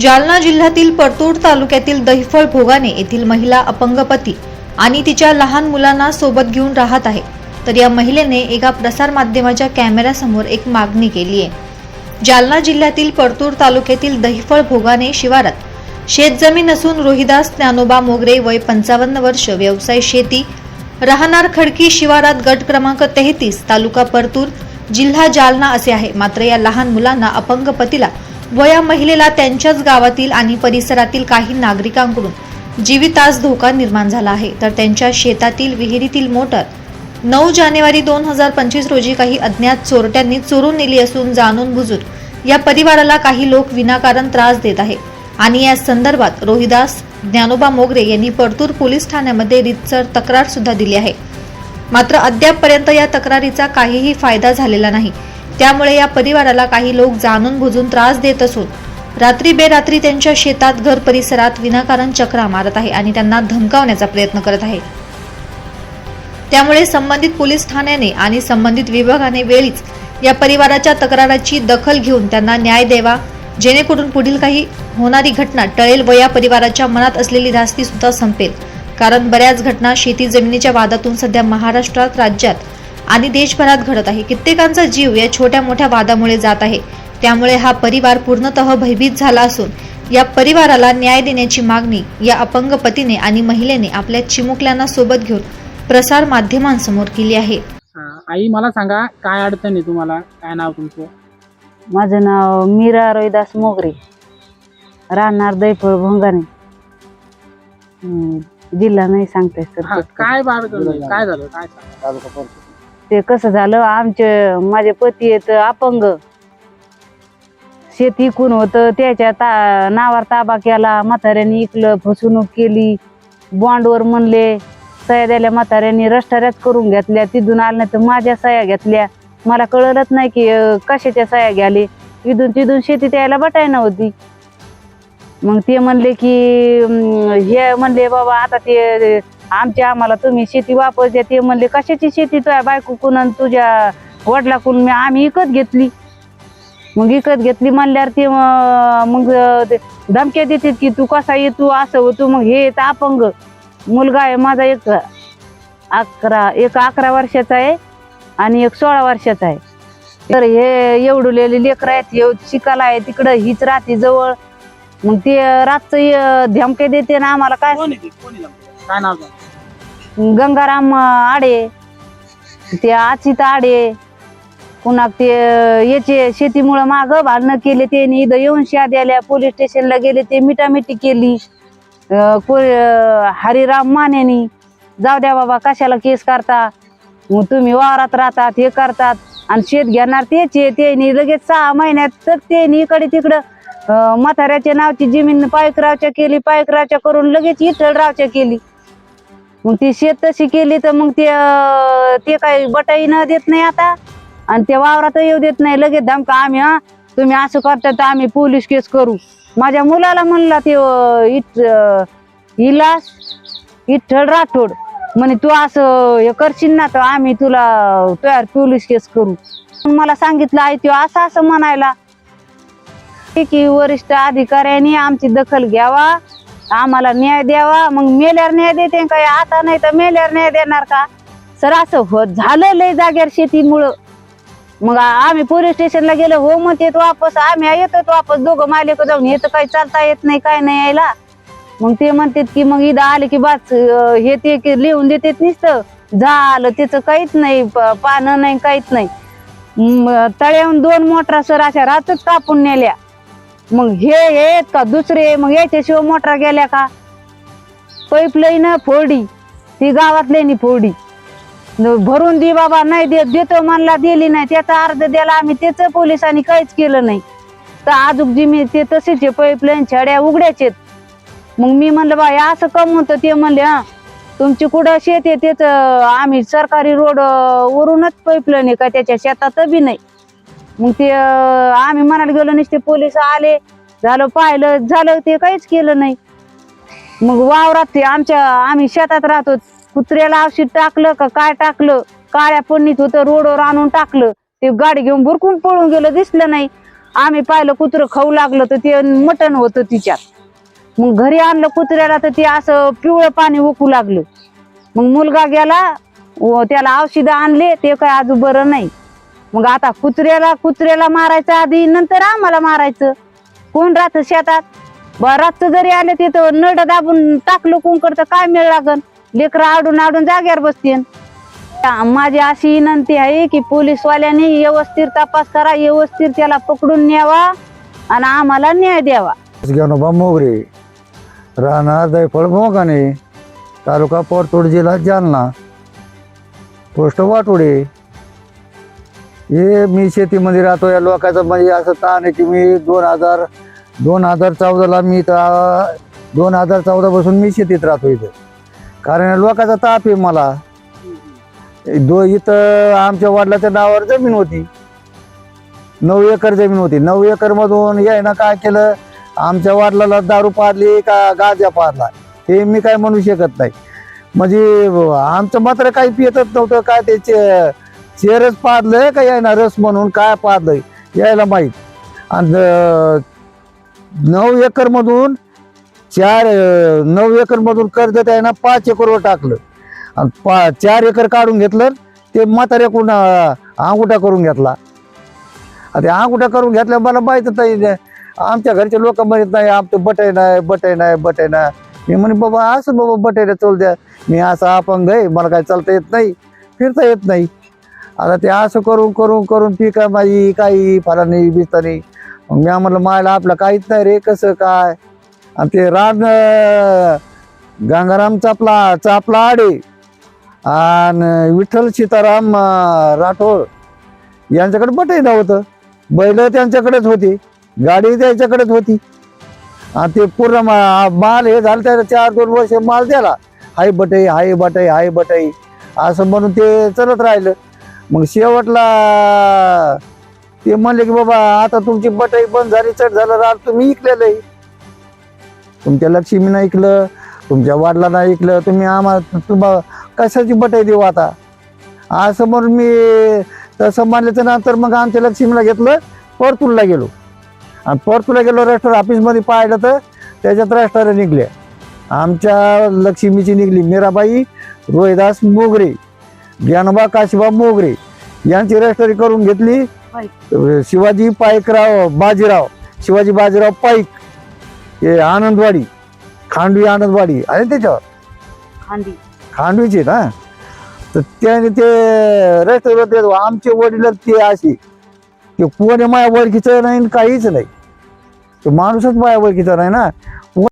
जालना जिल्ह्यातील परतूर तालुक्यातील दहिफळ भोगाने येथील महिला अपंगपती आणि तिच्या लहान मुलांना सोबत घेऊन राहत आहे. तर या महिलेने एका प्रसारमाध्यमाच्या कॅमेऱ्यासमोर एक मागणी केली आहे. जालना जिल्ह्यातील परतूर तालुक्यातील दहिफळ भोगाने शिवारात शेतजमीन असून रोहिदास ज्ञानोबा मोगरे वय पंचावन्न वर्ष व्यवसाय शेती राहणार खडकी शिवारात गट क्रमांक तेहतीस तालुका परतूर जिल्हा जालना असे आहे. मात्र या लहान मुलांना अपंग पतीला व या महिलेला त्यांच्याच गावातील आणि परिसरातील काही नागरिकांकडून जीवितास धोका निर्माण झाला आहे. तर त्यांच्या शेतातील विहिरीतील मोटर नऊ जानेवारी दोन हजार पंचवीस रोजी काही अज्ञात चोरट्यांनी चोरून नेली असून जाणून बुजून या परिवाराला काही लोक विनाकारण त्रास देत आहे आणि या संदर्भात रोहिदास ज्ञानोबा मोगरे यांनी परतूर पोलीस ठाण्यामध्ये रितसर तक्रार सुद्धा दिली आहे. मात्र अद्यापपर्यंत या तक्रारीचा काहीही फायदा झालेला नाही. त्यामुळे या परिवाराला काही लोक जाणून बुजून त्रास देत असून रात्री बेरात्री त्यांच्या शेतात घर परिसरात विनाकारण चक्रा मारत आहे आणि त्यांना धमकावण्याचा प्रयत्न करत आहे. त्यामुळे संबंधित पोलीस ठाण्याने आणि संबंधित विभागाने वेळीच या परिवाराच्या तक्राराची दखल घेऊन त्यांना न्याय द्यावा जेणेकरून पुढील काही होणारी घटना टळेल व या परिवाराच्या मनात असलेली धास्ती सुद्धा संपेल. कारण बऱ्याच घटना शेती जमिनीच्या वादातून सध्या महाराष्ट्रात राज्यात आणि देशभरात घडत आहे. कित्येकांचा जीव या छोट्या मोठ्या वादामुळे जात आहे. त्यामुळे हा परिवार पूर्णतः भयभीत झाला असून या परिवाराला न्याय देण्याची मागणी या अपंग पतीने आणि महिलेने आपल्या चिमुकल्यांना सोबत घेऊन प्रसार माध्यमांसमोर केली आहे. हा, आई मला सांगा काय अडचण आहे तुम्हाला? काय नाव तुमचं? माझं नाव मीरा रोहिदास मोगरे. राहणार दैफळ भोंगाने हम्म, जिल्हा नाही सांगताय हा सर काय बाब काय झालं? काय सांगा? ते कसं झालं? आमचे माझे पती आहेत अपंग. शेती इकून होतं त्याच्या ता नावावर ताबा केला. म्हाताऱ्याने इकलं फसवणूक केली. बॉन्डवर म्हणले सह्या द्यायला म्हाताऱ्यांनी रस्टाऱ्याच करून घेतल्या. तिथून आल्या नाही तर माझ्या सह्या घेतल्या. मला कळलंच नाही की कशाच्या सह्या घ्याले. इथून तिथून शेती द्यायला बटाय नव्हती मग ते म्हणले की हे म्हणले बाबा आता ते आमच्या आम्हाला तुम्ही शेती वापस द्या ते म्हणले कशाची शेती तुझ्या बायकोकून आणि तुझ्या वडिलाकडून मी आम्ही विकत घेतली. मग विकत घेतली म्हणल्यावर ते मग ते धमक्या देतात की तू कसा ये? तू असं होतो मग हे येत अपंग. मुलगा आहे माझा एक अकरा एक अकरा वर्षाचा आहे आणि एक सोळा वर्षाचा आहे. तर हे एवढुलेले लेकर आहेत येऊ शिकायला आहे तिकडं हीच राहते जवळ. मग ते रातचं धमक्या धमके देते ना आम्हाला काय? काय नाव गंगाराम आडे ते आचित आडे पुन्हा ते याचे शेतीमुळं माग भांडणं केले त्यांनी. इथं येऊन शाद आल्या पोलीस स्टेशनला गेले ते मिटामिटी केली. को- हरिराम मानेनी जाऊ द्या बाबा कशाला केस करता तुम्ही वावरात राहतात हे करतात. आणि शेत घेणार तेच आहे त्यांनी लगेच सहा महिन्यात तर त्यांनी इकडे तिकडं म्हाताऱ्याच्या नावची जमीन पायकरावच्या केली पायकरावच्या करून लगेच इथळरावच्या केली. मग ती शेत तशी केली तर मग ते ते काही बटाई न देत नाही आता. आणि ते वावरात येऊ देत नाही. लगेच धमका आम्ही हा तुम्ही असं करता तर आम्ही पोलीस केस करू. माझ्या मुलाला म्हणला ते इट इलास इठ्ठल राठोड. म्हणे तू असं हे करशील ना तर आम्ही तुला तयार पोलीस केस करू. मला सांगितलं आहे तो असं असं म्हणायला. की वरिष्ठ अधिकाऱ्यांनी आमची दखल घ्यावा. आम्हाला न्याय द्यावा मग मेल्यावर न्याय देते काय? आता नाही तर मेल्यावर न्याय देणार का? सर असं होत झालं लय जागेवर शेतीमुळं. मग आम्ही पोलीस स्टेशनला गेलो हो म्हणते येत वापस आम्ही येतो वापस दोघं मालिक जाऊन येतं काही चालता येत नाही काय नाही यायला. मग ते म्हणतात की मग इथं आले की बाच हे ते लिहून देतात नुसतं. झालं त्याचं काहीच नाही पानं नाही काहीच नाही. तळ्याहून दोन मोटरा सर अशा रातच कापून नेल्या. मग हे आहेत का दुसरे? मग याच्याशिवाय मोटरा गेल्या का? पाईपलाईन फोडी. ती गावातल्यानी फोडी. न- भरून दे बाबा नाही देत देतो म्हणला दिली नाही. त्याचा अर्ज द्याला आम्ही त्याच पोलिसांनी काहीच केलं नाही. तर आजूक जिमी ते तसेच आहे पाईपलाईन छड्या उघड्याच आहेत. मग मी म्हणलं बा हे असं कम होतं ते म्हणले हा तुमची कुठं शेत आहे? त्याच आम्ही सरकारी रोड वरूनच पाईपलाईन आहे का? त्याच्या शेतात बी नाही. मग ते आम्ही म्हणायला गेलो नसते पोलीस आले. झालं पाहिलं झालं ते काहीच केलं नाही. मग वावरात ते आमच्या आम्ही शेतात राहतो. कुत्र्याला औषध टाकलं का काय टाकलं? काळ्या पन्नीत होतं रोडवर आणून टाकलं. ते गाडी घेऊन भुरकून पळून गेलं दिसलं नाही. आम्ही पाहिलं कुत्रं खाऊ लागलं तर ते मटण होतं तिच्यात. मग घरी आणलं कुत्र्याला तर ते असं पिवळं पाणी ओकू लागलं. मग मुलगा गेला व त्याला औषधं आणले ते काय अजून बरं नाही. मग आता कुत्र्याला कुत्र्याला मारायचं आधी नंतर आम्हाला मारायचं. कोण राहत शेतात? बा रातचं जरी आले तिथं नड दाबून टाकलं कोण करतं काय मिळ लागन? लेकरं आडून आडून जाग्यावर बसतील. माझी अशी विनंती आहे की पोलीसवाल्यांनी व्यवस्थित तपास करा व्यवस्थित त्याला पकडून न्यावा आणि आम्हाला न्याय द्यावा. ज्ञानोबा मोगरे. राहणार दैफळ मोगाने तालुका पोरतोड जिल्हा जालना. पोस्ट वाटोडे. हे मी शेतीमध्ये राहतो या लोकांचं म्हणजे असं ताण आहे की मी दोन हजार दोन हजार चौदाला मी तर दोन हजार चौदापासून मी शेतीत राहतो इथं. कारण लोकांचा ताप आहे मला. दो इथं आमच्या वडिलाच्या नावावर जमीन होती. नऊ एकर जमीन होती. नऊ एकर मधून यायनं काय केलं? आमच्या वडिलाला दारू पाडली का गाज्या पाडला हे मी काय म्हणू शकत नाही. म्हणजे आमचं मात्र काही पियतच नव्हतं. काय त्याचे चेरच पाडलंय का यायना रस म्हणून काय पाडलंय? यायला माहीत. आणि नऊ एकर मधून चार नऊ एकर मधून कर्ज त्यानं पाच एकरवर टाकलं. आणि पा चार एकर काढून घेतलं ते म्हाताऱ्याकडून अं, अंगुठा करून घेतला. आता अंगुठा करून घेतल्या मला माहीतच नाही आमच्या घरचे लोक म्हणत नाही आमचं बटाई नाही बटाई नाही बटाई नाही मी म्हणे बाबा असं बाबा बटाईला चल द्या. मी असं अपंग आहे मला काय चालता येत नाही फिरता येत नाही. आता ते असं करून करून करून पीक माझी काही फला नाही बिस्ता नाही. मग मी आम्हाला मायला आपलं काहीच नाही रे कसं काय? आणि ते रान गंगाराम चापला चापला आडे आणि विठ्ठल सीताराम राठोड यांच्याकडे बटही नव्हतं बैल त्यांच्याकडेच होती गाडी त्यांच्याकडेच होती. आणि ते पूर्ण मा- माल हे झालं त्याला चार दोन वर्ष माल द्याला हाय बटई हाय बटई हाय बटई. असं म्हणून ते चलत राहिलं. मग शेवटला ते म्हणले की बाबा आता तुमची बटाई बंद झाली चढ झालं राग तुम्ही ऐकलेलं आहे तुमच्या लक्ष्मीनं ऐकलं तुमच्या वडिलांना ऐकलं तुम्ही आम्हाला तुम्हाला कशाची बटाई देऊ आता? असं म्हणून मी तसं मानल्याच्या नंतर मग आमच्या लक्ष्मीला घेतलं परतूरला गेलो. आणि परतूरला गेलो रेस्टॉरंट ऑफिसमध्ये पाहिलं तर त्याच्यात रेस्टॉरंट निघले आमच्या लक्ष्मीची निघली मीराबाई रोहिदास मोगरे. ज्ञानोबा काशीबा मोगरे यांची रजिस्टरी करून घेतली. शिवाजी पाईकराव बाजीराव शिवाजी बाजीराव पाईक हे आनंदवाडी खांडवी आनंदवाडी आहे त्याच्यावर? खांदी खांडवीचे ना तर त्याने ते रस्त्यावर ते आमचे वडील ते असे. ते कोणी माझ्या ओळखीचं नाही काहीच नाही. तो माणूसच माझ्या ओळखीचा नाही ना.